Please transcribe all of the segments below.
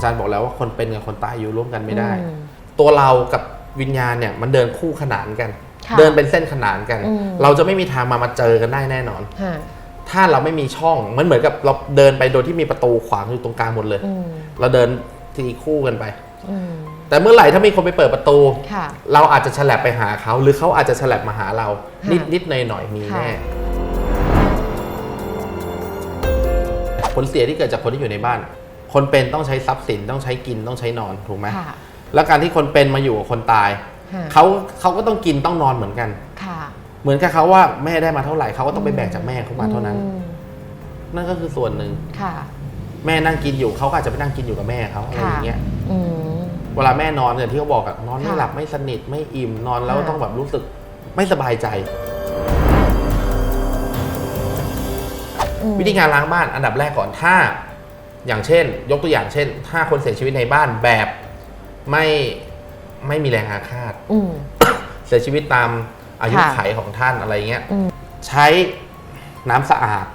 อาจารย์บอกแล้วว่าคนเป็นกับคนตายอยู่ร่วมกันไม่ได้อืมตัวเรากับวิญญาณเนี่ยมันเดินคู่ขนานกันค่ะเดินเป็นเส้นขนานกันอืมเราจะไม่มีทางมามาเจอกันได้แน่นอนฮะถ้าเราไม่มีช่องมันเหมือนกับเราเดินไปโดยที่มีประตูขวางอยู่ตรงกลางหมดเลยอืมเราเดินทีคู่กันไปอืมแต่เมื่อไหร่ถ้ามีคนไปเปิดประตูค่ะเราอาจจะฉลับไปหาเขา หรือเขาอาจจะฉลับมาหาเราค่ะนิดนิดหน่อยหน่อยๆมีค่ะแน่ผลเสียที่เกิดจากคนที่อยู่ในบ้าน คนเป็นต้องใช้ทรัพย์สินต้องใช้กินต้องใช้นอนถูกไหมค่ะแล้วการที่คนเป็นมาอยู่กับคนตายฮะเขาเขาก็ต้องกินต้องนอนเหมือนกัน ค่ะเหมือนกับเขาว่าแม่ได้มาเท่าไหร่เขาก็ต้องไปแบ่งจากแม่เขามาเท่านั้น อืมนั่นก็คือส่วนหนึ่งค่ะแม่นั่งกินอยู่เขาก็อาจจะไปนั่งกินอยู่กับแม่เขาอะไรอย่างเงี้ย อืม เวลาแม่นอนอย่างที่เขาบอกอะนอนไม่ค่ะหลับไม่สนิทไม่อิ่มนอนแล้วค่ะ ต้องแบบรู้สึกไม่สบายใจ อืมวิธีการล้างบ้านอันดับแรกก่อนถ้า อย่างเช่น ยกตัวอย่างเช่น ถ้าคนเสียชีวิตในบ้านแบบไม่ไม่มีแรงอาฆาตอืม เสียชีวิตตามอายุค่ะ ไขของท่านอะไรเงี้ยอืมใช้น้ำสะอาด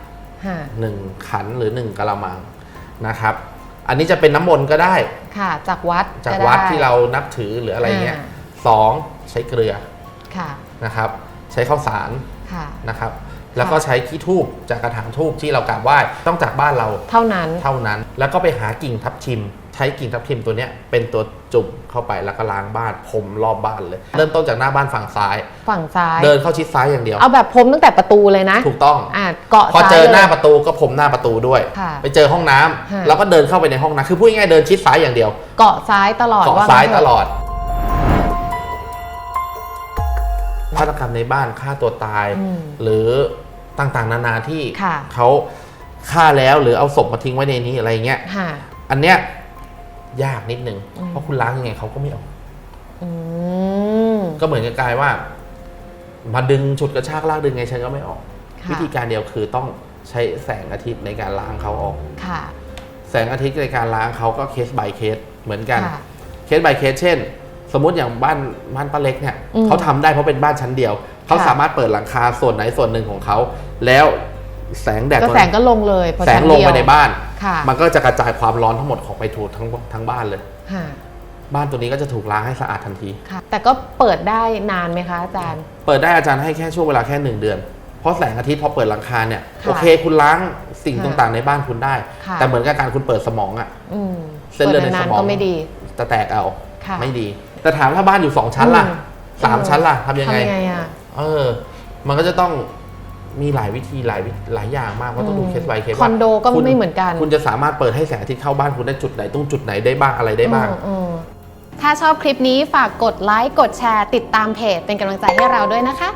ฮะหนึ่งขันหรือหนึ่งกะละมังนะครับ อันนี้จะเป็นน้ำมนต์ก็ได้ค่ะ จากวัดจากก็วัดไที่เรานับถือหรืออะไรเงี้ยอ่า สองใช้เกลือค่ะ นะครับ ใช้ข้าวสารค่ะ นะครับ แล้วก็ใช้ขี้ทูบจากกระถางทูบที่เรากราบไหว้ต้องจากบ้านเราเท่านั้นเท่านั้น แล้วก็ไปหากิ่งทับทิม ใช้กิ่งทับทิมตัวเนี้ยเป็นตัวจุ่มเข้าไปแล้วก็ล้างบ้านผมรอบบ้านเลย เริ่มต้นจากหน้าบ้านฝั่งซ้าย ฝั่งซ้าย เดินเข้าชิดซ้ายอย่างเดียวเอาแบบพรมตั้งแต่ประตูเลยนะถูกต้องอ่าเกาะพอซ้ายเจอหน้าลยประตูก็ผมหน้าประตูด้วยค่ะไปเจอห้องน้ำฮะแล้วก็เดินเข้าไปในห้องน้ำคือพูดง่ายๆเดินชิดซ้ายอย่างเดียว เกาะซ้ายตลอดเกาะว่าซ้ายงั้นเถตอะลอดฆาตกรรมในบ้านฆ่าตัวตายอืมหรือ ต่างๆ นานาที่ค่ะเขาฆ่าแล้วหรือเอาศพมาทิ้งไว้ในนี้อะไรเงี้ย ค่ะ อันเนี้ยยากนิดนึง อืม เพราะคุณล้างยังไงเขาก็ไม่ออก อืม ก็เหมือนกับกายว่า มาดึงฉุดกระชากลากดึงไงฉันก็ไม่ออก ค่ะ วิธีการเดียวคือต้องใช้แสงอาทิตย์ในการล้างเขาออก ค่ะ แสงอาทิตย์ในการล้างเขาก็เคส by เคสเหมือนกัน ค่ะเคส by เคสเช่น สมมติอย่างบ้านบ้านป้าเล็กเนี่ยอืม เขาทำได้เพราะเป็นบ้านชั้นเดียว เขาค่ะสามารถเปิดหลังคาส่วนไหนส่วนหนึ่งของเขา แล้วแสงแดดก็ตัวแสนั้งนก็ลงเลยพอแสงชั้ลงเดียวไปในบ้านค่ะมันก็จะกระจายความร้อนทั้งหมดของไปถูทั้งทั้งบ้านเลยค่ะบ้านตัวนี้ก็จะถูกล้างให้สะอาดทันทีค่ะแต่ก็เปิดได้นานไหมคะอาจารย์ เปิดได้อาจารย์ให้แค่ช่วงเวลาแค่หนึ่งเดือน เพราะแสงอาทิตย์พอเปิดหลังคาเนี่ยค่ะโอเค คุณล้างสิ่งค่ะต่างๆในบ้านคุณได้ค่ะแต่เหมือนกับการคุณเปิดสมองอะอืมเส้นเลือดในปิสนานมองๆก็ไม่ดีจะแตกเอาค่ะไม่ดี แต่ถามถ้าบ้านอยู่สองชั้นล่ะอืมสามเออชั้นล่ะทำยังไงทำยังไงอะ เออ มันก็จะต้องมีหลายวิธีหลายวิหลายอย่างมากว่าต้องดูอืมเคส by เคสคอนโดก็ไม่เหมือนกัน คุณจะสามารถเปิดให้แสงอาทิตย์เข้าบ้านคุณได้จุดไหนตรงจุดไหนได้บ้างอะไรได้บ้างอืมอืมถ้าชอบคลิปนี้ฝากกดไลค์กดแชร์ ติดตามเพจเป็นกำลังใจให้เราด้วยนะคะ